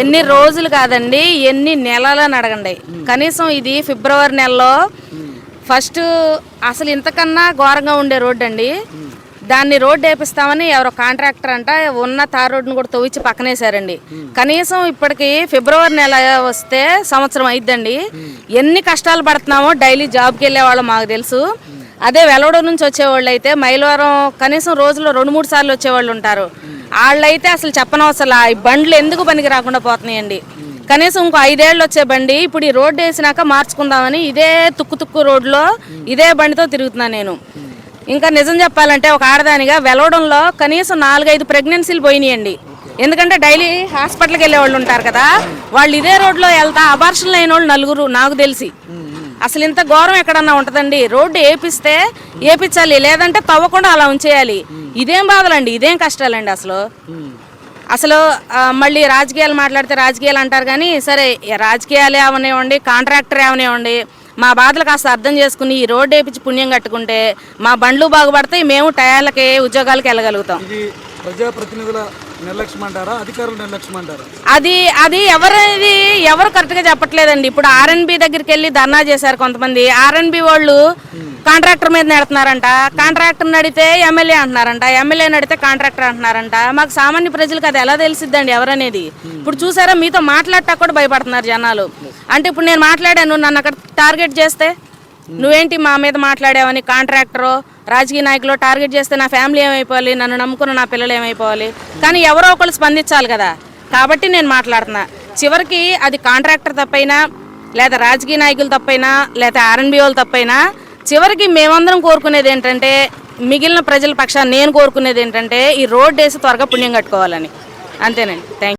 ఎన్ని రోజులు కాదండి ఎన్ని నెలలని అడగండి. కనీసం ఇది ఫిబ్రవరి నెలలో ఫస్ట్ అసలు ఇంతకన్నా ఘోరంగా ఉండే రోడ్డు అండి. దాన్ని రోడ్డు వేపిస్తామని ఎవరో కాంట్రాక్టర్ అంట ఉన్న తార్ రోడ్డును కూడా తవ్వించి పక్కనేసారండి. కనీసం ఇప్పటికి ఫిబ్రవరి నెల వస్తే సంవత్సరం అయిద్దండి. ఎన్ని కష్టాలు పడుతున్నామో డైలీ జాబ్కి వెళ్ళే వాళ్ళు మాకు తెలుసు. అదే వెలవడం నుంచి వచ్చేవాళ్ళు అయితే మైలవరం కనీసం రోజులో రెండు మూడు సార్లు వచ్చేవాళ్ళు ఉంటారు. వాళ్ళైతే అసలు చెప్పనవసరం ఈ బండ్లు ఎందుకు పనికి రాకుండా పోతున్నాయండి? కనీసం ఇంకో ఐదేళ్ళు వచ్చే బండి ఇప్పుడు ఈ రోడ్డు వేసినాక మార్చుకుందామని ఇదే తుక్కు తుక్కు రోడ్లో ఇదే బండితో తిరుగుతున్నాను నేను. ఇంకా నిజం చెప్పాలంటే ఒక ఆడదానిగా వెలవడంలో కనీసం నాలుగైదు ప్రెగ్నెన్సీలు పోయినాయండి. ఎందుకంటే డైలీ హాస్పిటల్కి వెళ్ళే వాళ్ళు ఉంటారు కదా వాళ్ళు ఇదే రోడ్లో వెళ్తా అబార్షన్లు అయిన వాళ్ళు నలుగురు నాకు తెలిసి. అసలు ఇంత ఘోరం ఎక్కడన్నా ఉంటుందండి? రోడ్డు వేపిస్తే వేపించాలి లేదంటే తవ్వకుండా అలా ఉంచేయాలి. ఇదేం బాధలండి ఇదేం కష్టాలండి అసలు? అసలు మళ్ళీ రాజకీయాలు మాట్లాడితే రాజకీయాలు అంటారు కానీ సరే రాజకీయాలు ఏమనివ్వండి కాంట్రాక్టర్ ఏమనివ్వండి మా బాధలు కాస్త అర్థం చేసుకుని ఈ రోడ్డు వేపించి పుణ్యం కట్టుకుంటే మా బండ్లు బాగుపడతాయి మేము టయాలకి ఉద్యోగాలకు వెళ్ళగలుగుతాం. ఇది ప్రజాప్రతినిధుల నిర్లక్ష్యం అంటారా అధికారుల నిర్లక్ష్యం అంటారా అది అది ఎవరిది ఎవరు కరెక్ట్గా చెప్పట్లేదండి. ఇప్పుడు ఆర్ఎన్బి దగ్గరికి వెళ్ళి ధర్నా చేశారు కొంతమంది. ఆర్ఎన్బి వాళ్ళు కాంట్రాక్టర్ మీద నడుతున్నారంట. కాంట్రాక్టర్ నడితే ఎమ్మెల్యే అంటున్నారంట. ఎమ్మెల్యే నడితే కాంట్రాక్టర్ అంటున్నారంట. మాకు సామాన్య ప్రజలకు అది ఎలా తెలిసిద్దండి ఎవరనేది? ఇప్పుడు చూసారా మీతో మాట్లాడటా కూడా భయపడుతున్నారు జనాలు. అంటే ఇప్పుడు నేను మాట్లాడాను నన్ను అక్కడ టార్గెట్ చేస్తే? నువ్వేంటి మా మీద మాట్లాడావని కాంట్రాక్టరు రాజకీయ నాయకులు టార్గెట్ చేస్తే నా ఫ్యామిలీ ఏమైపోవాలి నన్ను నమ్ముకున్న నా పిల్లలు ఏమైపోవాలి? కానీ ఎవరో ఒకళ్ళు స్పందించాలి కదా. కాబట్టి నేను మాట్లాడుతున్నా. చివరికి అది కాంట్రాక్టర్ తప్పైనా లేదా రాజకీయ నాయకులు తప్పైనా లేదా ఆర్ఎన్బి వాళ్ళు తప్పైనా చివరికి మేమందరం కోరుకునేది ఏంటంటే మిగిలిన ప్రజల పక్షాన్ని నేను కోరుకునేది ఏంటంటే ఈ రోడ్ వేసి త్వరగా పుణ్యం కట్టుకోవాలని. అంతేనండి. థ్యాంక్